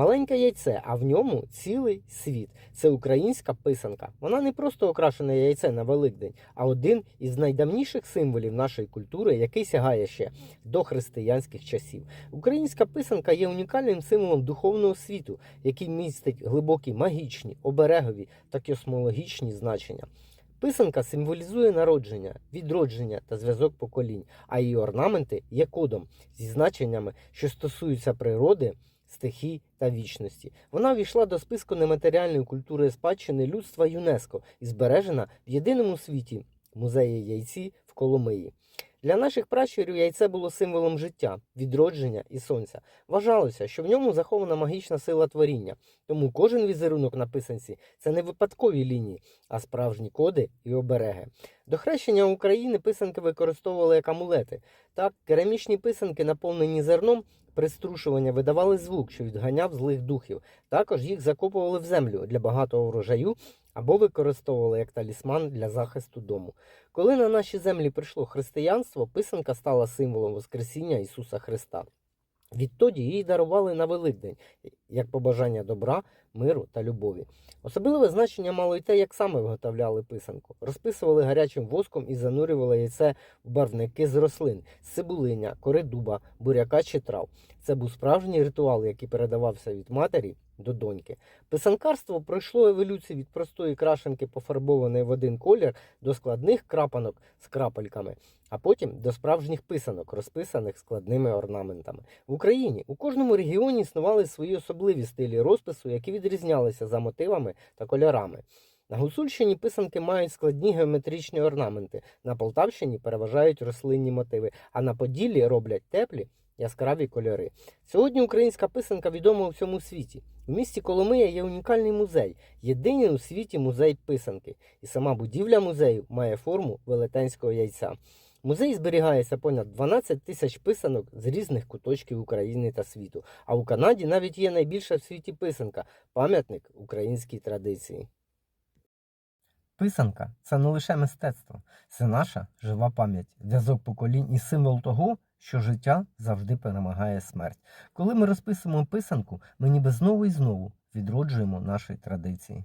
Маленьке яйце, а в ньому цілий світ. Це українська писанка. Вона не просто окрашене яйце на Великдень, а один із найдавніших символів нашої культури, який сягає ще до християнських часів. Українська писанка є унікальним символом духовного світу, який містить глибокі магічні, оберегові та космологічні значення. Писанка символізує народження, відродження та зв'язок поколінь, а її орнаменти є кодом зі значеннями, що стосуються природи, стихій та вічності. Вона ввійшла до списку нематеріальної культури спадщини людства ЮНЕСКО і збережена в єдиному світі музеї яйці в Коломиї. Для наших пращурів яйце було символом життя, відродження і сонця. Вважалося, що в ньому захована магічна сила творіння, тому кожен візерунок на писанці це не випадкові лінії, а справжні коди і обереги. До хрещення України писанки використовували як амулети. Так, керамічні писанки, наповнені зерном, при струшуванні видавали звук, що відганяв злих духів. Також їх закопували в землю для багатого врожаю або використовували як талісман для захисту дому. Коли на наші землі прийшло християнство, писанка стала символом Воскресіння Ісуса Христа. Відтоді її дарували на Великдень, як побажання добра, миру та любові. Особливе значення мало й те, як саме виготовляли писанку. Розписували гарячим воском і занурювали яйце в барвники з рослин, з цибулиня, кори дуба, буряка чи трав. Це був справжній ритуал, який передавався від матері до доньки. Писанкарство пройшло еволюцію від простої крашенки, пофарбованої в один колір, до складних крапанок з крапельками, а потім до справжніх писанок, розписаних складними орнаментами. В Україні у кожному регіоні існували свої особливі стилі розпису, які відрізнялися за мотивами та кольорами. На Гуцульщині писанки мають складні геометричні орнаменти, на Полтавщині переважають рослинні мотиви, а на Поділлі роблять теплі яскраві кольори. Сьогодні українська писанка відома у всьому світі. У місті Коломия є унікальний музей, єдиний у світі музей писанки. І сама будівля музею має форму велетенського яйця. В музеї зберігається понад 12 тисяч писанок з різних куточків України та світу. А у Канаді навіть є найбільша в світі писанка пам'ятник українській традиції. Писанка це не лише мистецтво, це наша жива пам'ять, зв'язок поколінь і символ того, що життя завжди перемагає смерть. Коли ми розписуємо писанку, ми ніби знову і знову відроджуємо наші традиції.